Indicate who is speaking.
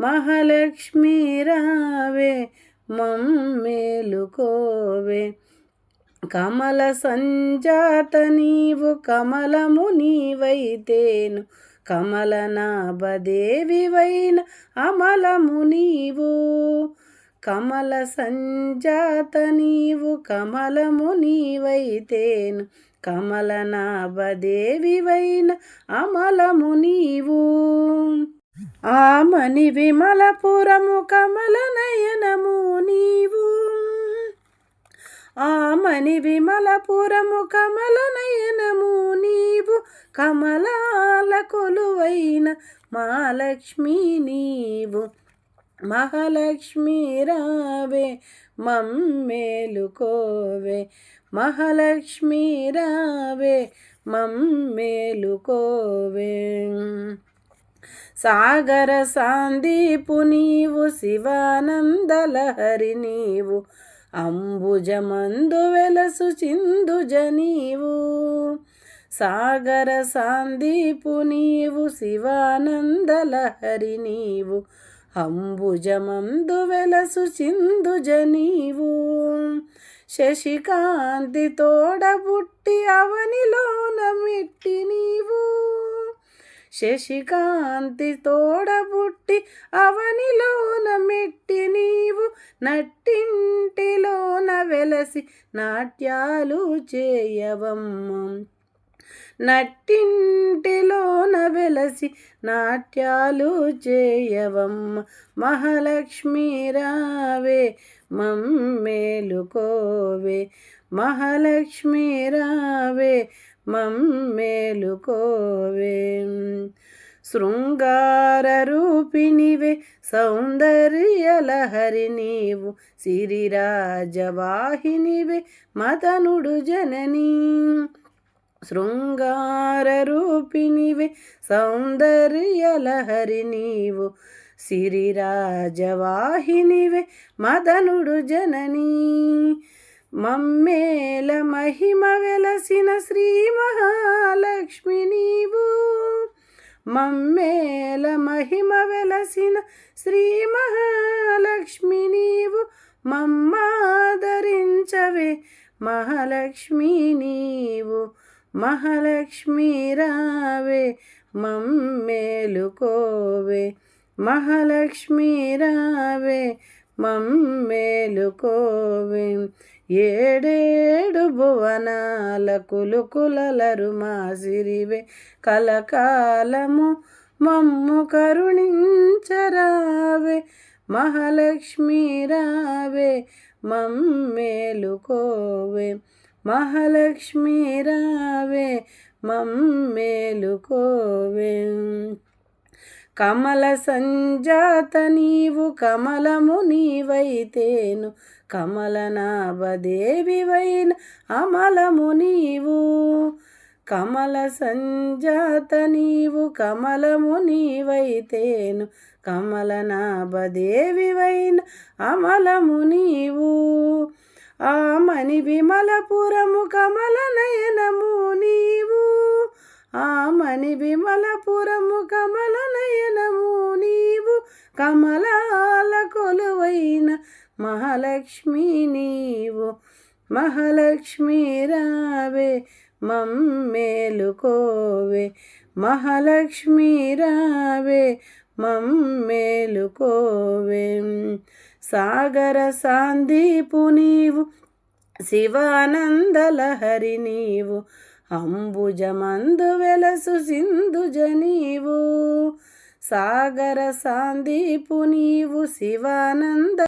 Speaker 1: మహాలక్ష్మీ రావే మమ్మేలుకోవే కమల సంజాత నీవు కమలము నీవైతేను. కమల నాభదేవివైన అమలము నీవు. కమల సంజాత నీవు కమలము నీవైతేను. కమల నాభదేవివైన అమలము నీవు. ఆమని విమలపురము కమల నయనము నీవు. ఆమని విమలపురము కమల నయనము నీవు. కమలాల కొలువైన మహాలక్ష్మి నీవు. మహాలక్ష్మి రావే మమ్మేలుకోవే. మహాలక్ష్మి రావే మమ్మేలుకోవే. సాగర సాందీపు నీవు శివానందలహరి నీవు అంబుజమందు వెలసు చిందుజ నీవు. సాగర సాందీపు నీవు శివానందలహరి నీవు అంబుజమందు వెలసు చిందుజ నీవు. శశికాంతి తోడబుట్టి అవనిలోన మిట్టి నీవు. శశికాంతి తోడబుట్టి అవనిలోన మెట్టి నీవు నట్టింటిలోన వెలసి నాట్యాలు చేయవమ్మ. నట్టింటిలోన వెలసి నాట్యాలు చేయవమ్మ. మహాలక్ష్మి రావే మమ్మేలుకోవే. మహాలక్ష్మి రావే మమ్మేలుకోవే. శృంగార రూపిణివే సౌందర్యలహరి నీవు సిరిరాజవాహినివే మతనుడు జననీ. శృంగార రూపిణివే సౌందర్యలహరి నీవు సిరిరాజవాహినివే మదనుడు జననీ. మమ్మేల మహిమ వెలసిన శ్రీ మహాలక్ష్మి నీవు. మమ్మేల మహిమ వెలసిన శ్రీ మహాలక్ష్మి నీవు. మమ్మాదరించవే మహాలక్ష్మి నీవు. మహాలక్ష్మి రావే మమ్మేలుకోవే మహాలక్ష్మి రావే మమ్మేలుకోవే ఏడేడు భువనాల కులుకులలరు మా సిరివే కలకాలము మమ్ము కరుణించరావే. మహాలక్ష్మి రావే. మమ్మేలుకోవే మహాలక్ష్మి రావే. మమ్మేలుకోవే కమల సంజాత నీవు కమలము నీవైతేను కమలనాభదేవివైన అమలము నీవు. కమల సంజాత నీవు కమలము నీవైతేను కమలనాభదేవివైన అమలము నీవు. ఆమని విమలపురము కమల నయనము నీవు. ఆమని విమలపురము కమల నయనము నీవు కమలాల కొలువైన మహాలక్ష్మి నీవు. మహాలక్ష్మి రావే మమ్మేలుకోవే మహాలక్ష్మి రావే మమ్మేలుకోవే సాగర సాందీపు నీవు శివానందలహరి నీవు. అంబుజమందు వెలసు సింధుజ నీవు సాగర సాందీపు నీవు శివానంద